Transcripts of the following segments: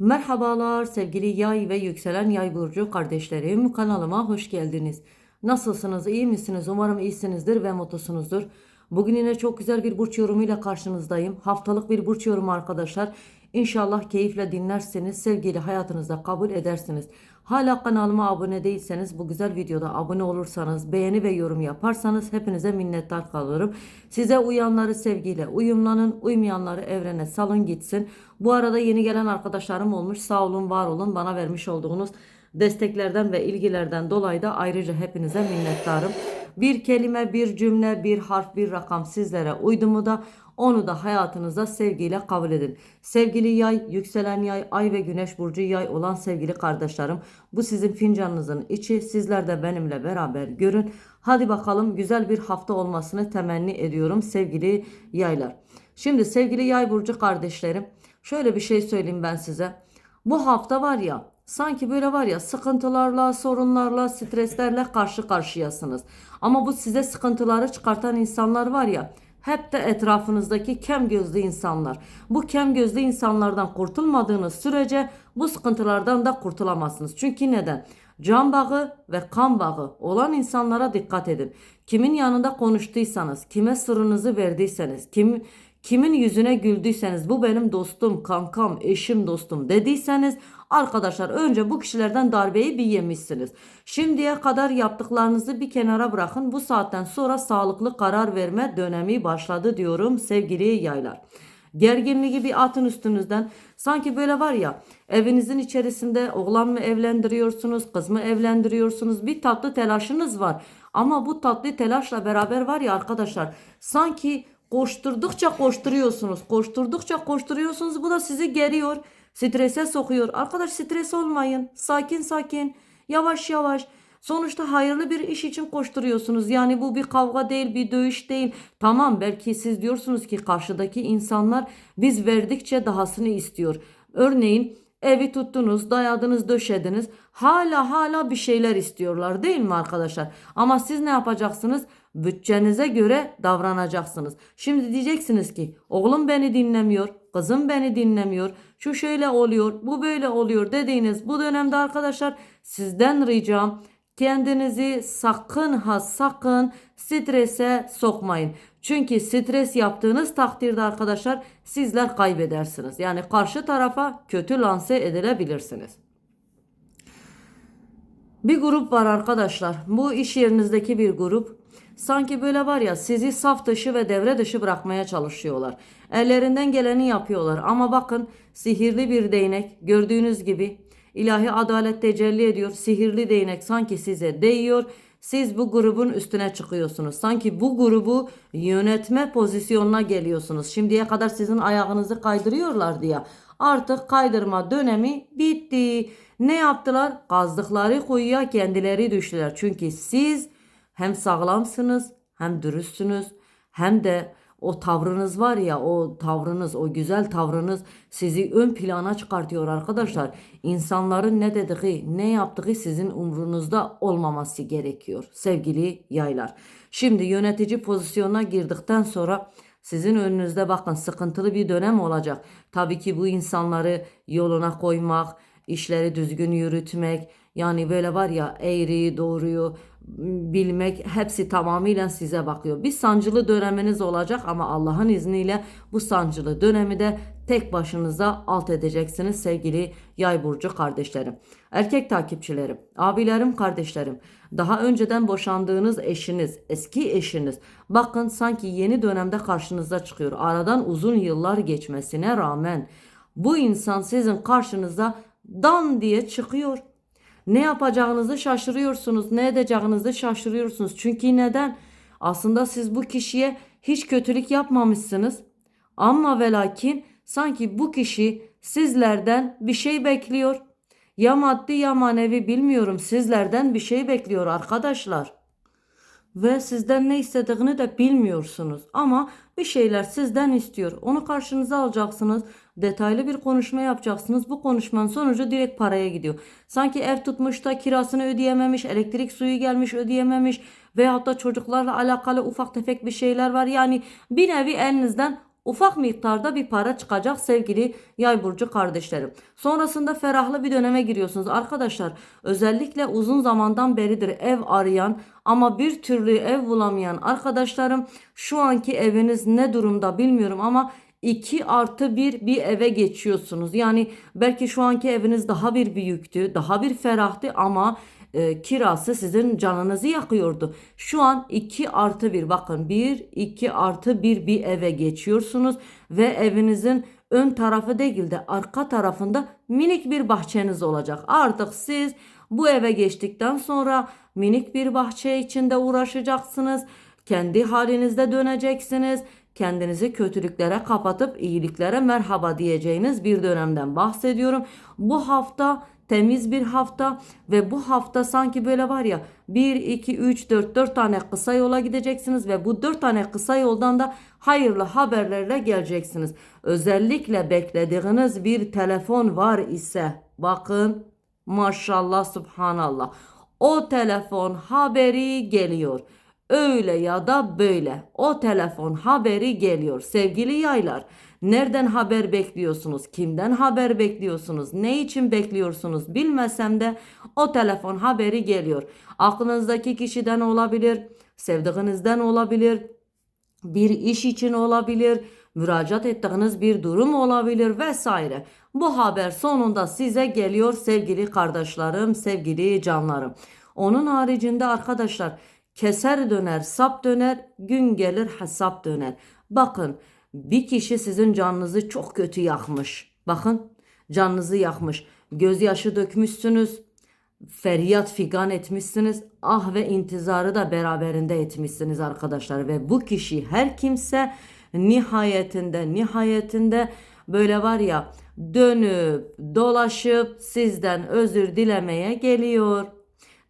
Merhabalar sevgili yay ve yükselen yay burcu kardeşlerim kanalıma hoş geldiniz. Nasılsınız iyi misiniz umarım iyisinizdir ve mutlusunuzdur. Bugün yine çok güzel bir burç yorumuyla karşınızdayım. Haftalık bir burç yorumu arkadaşlar. İnşallah keyifle dinlerseniz sevgili hayatınızda kabul edersiniz. Hala kanalıma abone değilseniz bu güzel videoda abone olursanız beğeni ve yorum yaparsanız hepinize minnettar kalırım. Size uyanları sevgiyle uyumlanın uymayanları evrene salın gitsin. Bu arada yeni gelen arkadaşlarım olmuş sağ olun var olun bana vermiş olduğunuz desteklerden ve ilgilerden dolayı da ayrıca hepinize minnettarım. Bir kelime, bir cümle, bir harf, bir rakam sizlere uydu mu da onu da hayatınızda sevgiyle kabul edin. Sevgili yay, yükselen yay, ay ve güneş burcu yay olan sevgili kardeşlerim. Bu sizin fincanınızın içi. Sizler de benimle beraber görün. Hadi bakalım güzel bir hafta olmasını temenni ediyorum sevgili yaylar. Şimdi sevgili yay burcu kardeşlerim şöyle bir şey söyleyeyim ben size. Bu hafta var ya sanki böyle var ya sıkıntılarla, sorunlarla, streslerle karşı karşıyasınız. Ama bu size sıkıntıları çıkartan insanlar var ya hep de etrafınızdaki kem gözlü insanlar. Bu kem gözlü insanlardan kurtulmadığınız sürece bu sıkıntılardan da kurtulamazsınız. Çünkü neden? Can bağı ve kan bağı olan insanlara dikkat edin. Kimin yanında konuştuysanız, kime sırrınızı verdiyseniz, kim kimin yüzüne güldüyseniz bu benim dostum, kankam, eşim, dostum dediyseniz arkadaşlar önce bu kişilerden darbeyi bir yemişsiniz. Şimdiye kadar yaptıklarınızı bir kenara bırakın. Bu saatten sonra sağlıklı karar verme dönemi başladı diyorum sevgili yaylar. Gerginliği bir atın üstünüzden. Sanki böyle var ya evinizin içerisinde oğlan mı evlendiriyorsunuz, kız mı evlendiriyorsunuz bir tatlı telaşınız var. Ama bu tatlı telaşla beraber var ya arkadaşlar sanki koşturdukça koşturuyorsunuz. Koşturdukça koşturuyorsunuz. Bu da sizi geriyor. Strese sokuyor. Arkadaş stres olmayın. Sakin sakin. Yavaş yavaş. Sonuçta hayırlı bir iş için koşturuyorsunuz. Yani bu bir kavga değil, bir dövüş değil. Tamam belki siz diyorsunuz ki karşıdaki insanlar biz verdikçe dahasını istiyor. Örneğin evi tuttunuz, dayadınız, döşediniz. Hala hala bir şeyler istiyorlar değil mi arkadaşlar? Ama siz ne yapacaksınız? Bütçenize göre davranacaksınız. Şimdi diyeceksiniz ki oğlum beni dinlemiyor, kızım beni dinlemiyor, şu şöyle oluyor, bu böyle oluyor dediğiniz bu dönemde arkadaşlar sizden ricam kendinizi sakın ha sakın strese sokmayın. Çünkü stres yaptığınız takdirde arkadaşlar sizler kaybedersiniz. Yani karşı tarafa kötü lanse edilebilirsiniz. Bir grup var arkadaşlar. Bu iş yerinizdeki bir grup. Sanki böyle var ya sizi saf dışı ve devre dışı bırakmaya çalışıyorlar. Ellerinden geleni yapıyorlar. Ama bakın sihirli bir değnek gördüğünüz gibi ilahi adalet tecelli ediyor. Sihirli değnek sanki size değiyor. Siz bu grubun üstüne çıkıyorsunuz. Sanki bu grubu yönetme pozisyonuna geliyorsunuz. Şimdiye kadar sizin ayağınızı kaydırıyorlar diye. Artık kaydırma dönemi bitti. Ne yaptılar? Kazdıkları kuyuya kendileri düştüler. Çünkü siz hem sağlamsınız hem dürüstsünüz hem de o tavrınız var ya o tavrınız o güzel tavrınız sizi ön plana çıkartıyor arkadaşlar. İnsanların ne dediği ne yaptığı sizin umrunuzda olmaması gerekiyor sevgili yaylar. Şimdi yönetici pozisyonuna girdikten sonra sizin önünüzde bakın sıkıntılı bir dönem olacak. Tabii ki bu insanları yoluna koymak, işleri düzgün yürütmek, yani böyle var ya eğriyi doğruyu bilmek hepsi tamamıyla size bakıyor. Bir sancılı döneminiz olacak ama Allah'ın izniyle bu sancılı dönemi de tek başınıza alt edeceksiniz sevgili yay burcu kardeşlerim. Erkek takipçilerim, abilerim, kardeşlerim. Daha önceden boşandığınız eşiniz, eski eşiniz bakın sanki yeni dönemde karşınıza çıkıyor. Aradan uzun yıllar geçmesine rağmen bu insan sizin karşınıza dan diye çıkıyor. Ne yapacağınızı şaşırıyorsunuz, ne edeceğinizi şaşırıyorsunuz. Çünkü neden? Aslında siz bu kişiye hiç kötülük yapmamışsınız. Ama ve lakin sanki bu kişi sizlerden bir şey bekliyor. Ya maddi ya manevi bilmiyorum sizlerden bir şey bekliyor arkadaşlar. Ve sizden ne istediğini de bilmiyorsunuz. Ama bir şeyler sizden istiyor. Onu karşınıza alacaksınız. Detaylı bir konuşma yapacaksınız. Bu konuşmanın sonucu direkt paraya gidiyor. Sanki ev tutmuş da kirasını ödeyememiş, elektrik suyu gelmiş ödeyememiş veyahut da çocuklarla alakalı ufak tefek bir şeyler var. Yani bir nevi elinizden ufak miktarda bir para çıkacak sevgili yay burcu kardeşlerim. Sonrasında ferahlı bir döneme giriyorsunuz. Arkadaşlar özellikle uzun zamandan beridir ev arayan ama bir türlü ev bulamayan arkadaşlarım şu anki eviniz ne durumda bilmiyorum ama 2 artı 1 bir eve geçiyorsunuz. Yani belki şu anki eviniz daha bir büyüktü, daha bir ferahtı ama e, kirası sizin canınızı yakıyordu. Şu an 2 artı 1 bakın 1 2 artı 1 bir eve geçiyorsunuz ve evinizin ön tarafı değil de arka tarafında minik bir bahçeniz olacak. Artık siz bu eve geçtikten sonra minik bir bahçe içinde uğraşacaksınız. Kendi halinizde döneceksiniz. Kendinizi kötülüklere kapatıp iyiliklere merhaba diyeceğiniz bir dönemden bahsediyorum. Bu hafta temiz bir hafta ve bu hafta sanki böyle var ya 1, 2, 3, 4, 4 tane kısa yola gideceksiniz ve bu 4 tane kısa yoldan da hayırlı haberlerle geleceksiniz. Özellikle beklediğiniz bir telefon var ise bakın maşallah subhanallah o telefon haberi geliyor. Öyle ya da böyle o telefon haberi geliyor sevgili yaylar. Nereden haber bekliyorsunuz? Kimden haber bekliyorsunuz? Ne için bekliyorsunuz? Bilmesem de o telefon haberi geliyor. Aklınızdaki kişiden olabilir, sevdiğinizden olabilir, bir iş için olabilir, müracaat ettiğiniz bir durum olabilir vesaire. Bu haber sonunda size geliyor sevgili kardeşlerim, sevgili canlarım. Onun haricinde arkadaşlar keser döner, sap döner, gün gelir hesap döner. Bakın bir kişi sizin canınızı çok kötü yakmış. Bakın canınızı yakmış. Gözyaşı dökmüşsünüz. Feryat figan etmişsiniz. Ah ve intizarı da beraberinde etmişsiniz arkadaşlar. Ve bu kişi her kimse nihayetinde nihayetinde böyle var ya dönüp dolaşıp sizden özür dilemeye geliyor.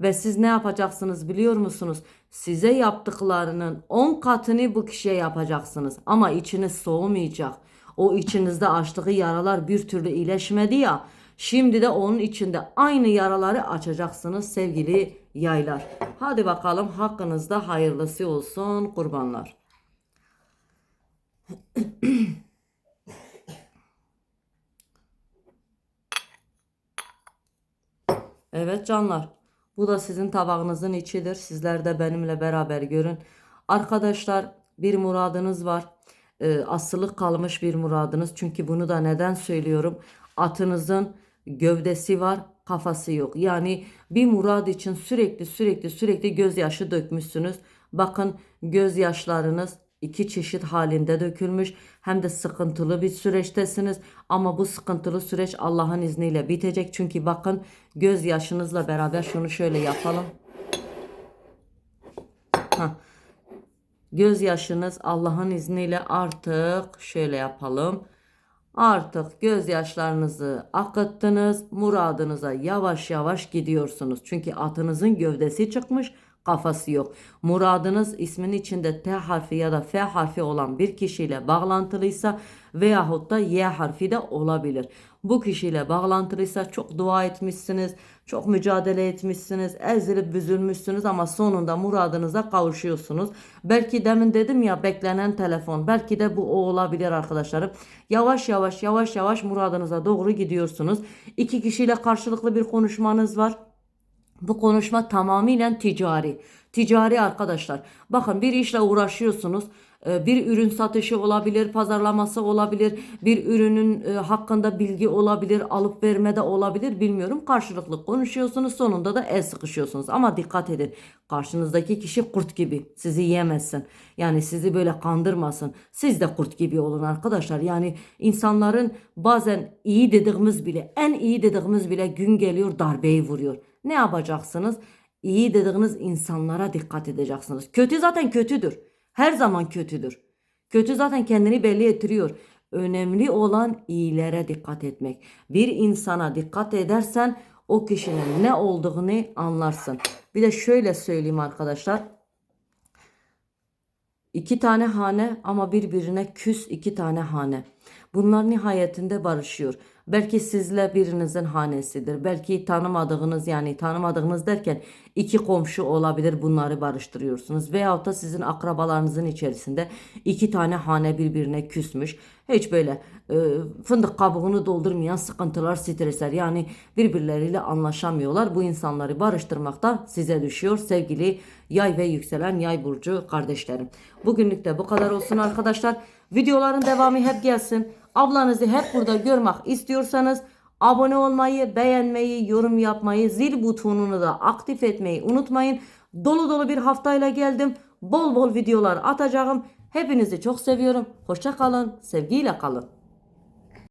Ve siz ne yapacaksınız biliyor musunuz? Size yaptıklarının 10 katını bu kişiye yapacaksınız. Ama içiniz soğumayacak. O içinizde açtığı yaralar bir türlü iyileşmedi ya. Şimdi de onun içinde aynı yaraları açacaksınız sevgili yaylar. Hadi bakalım hakkınızda hayırlısı olsun kurbanlar. Evet canlar. Bu da sizin tabağınızın içidir. Sizler de benimle beraber görün. Arkadaşlar bir muradınız var. Ee, asılı kalmış bir muradınız. Çünkü bunu da neden söylüyorum? Atınızın gövdesi var, kafası yok. Yani bir murad için sürekli sürekli sürekli gözyaşı dökmüşsünüz. Bakın gözyaşlarınız iki çeşit halinde dökülmüş. Hem de sıkıntılı bir süreçtesiniz. Ama bu sıkıntılı süreç Allah'ın izniyle bitecek. Çünkü bakın gözyaşınızla beraber şunu şöyle yapalım. Heh. Gözyaşınız Allah'ın izniyle artık şöyle yapalım. Artık gözyaşlarınızı akıttınız. Muradınıza yavaş yavaş gidiyorsunuz. Çünkü atınızın gövdesi çıkmış kafası yok. Muradınız ismin içinde T harfi ya da F harfi olan bir kişiyle bağlantılıysa veyahut da Y harfi de olabilir. Bu kişiyle bağlantılıysa çok dua etmişsiniz, çok mücadele etmişsiniz, ezilip büzülmüşsünüz ama sonunda muradınıza kavuşuyorsunuz. Belki demin dedim ya beklenen telefon, belki de bu o olabilir arkadaşlarım. Yavaş yavaş yavaş yavaş muradınıza doğru gidiyorsunuz. İki kişiyle karşılıklı bir konuşmanız var. Bu konuşma tamamıyla ticari. Ticari arkadaşlar. Bakın bir işle uğraşıyorsunuz. Ee, Bir ürün satışı olabilir, pazarlaması olabilir, bir ürünün e, hakkında bilgi olabilir, alıp vermede olabilir bilmiyorum. Karşılıklı konuşuyorsunuz sonunda da el sıkışıyorsunuz. Ama dikkat edin karşınızdaki kişi kurt gibi sizi yemezsin. Yani sizi böyle kandırmasın. Siz de kurt gibi olun arkadaşlar. Yani insanların bazen iyi dediğimiz bile en iyi dediğimiz bile gün geliyor darbeyi vuruyor. Ne yapacaksınız? İyi dediğiniz insanlara dikkat edeceksiniz. Kötü zaten kötüdür. Her zaman kötüdür. Kötü zaten kendini belli ettiriyor. Önemli olan iyilere dikkat etmek. Bir insana dikkat edersen o kişinin ne olduğunu anlarsın. Bir de şöyle söyleyeyim arkadaşlar. İki tane hane ama birbirine küs iki tane hane. Bunlar nihayetinde barışıyor. Belki sizle birinizin hanesidir. Belki tanımadığınız yani tanımadığınız derken iki komşu olabilir bunları barıştırıyorsunuz. Veyahut da sizin akrabalarınızın içerisinde iki tane hane birbirine küsmüş. Hiç böyle e, fındık kabuğunu doldurmayan sıkıntılar, stresler yani birbirleriyle anlaşamıyorlar. Bu insanları barıştırmak da size düşüyor sevgili yay ve yükselen yay burcu kardeşlerim. Bugünlük de bu kadar olsun arkadaşlar. Videoların devamı hep gelsin. Ablanızı hep burada görmek istiyorsanız abone olmayı, beğenmeyi, yorum yapmayı, zil butonunu da aktif etmeyi unutmayın. Dolu dolu bir haftayla geldim. Bol bol videolar atacağım. Hepinizi çok seviyorum. Hoşça kalın, sevgiyle kalın.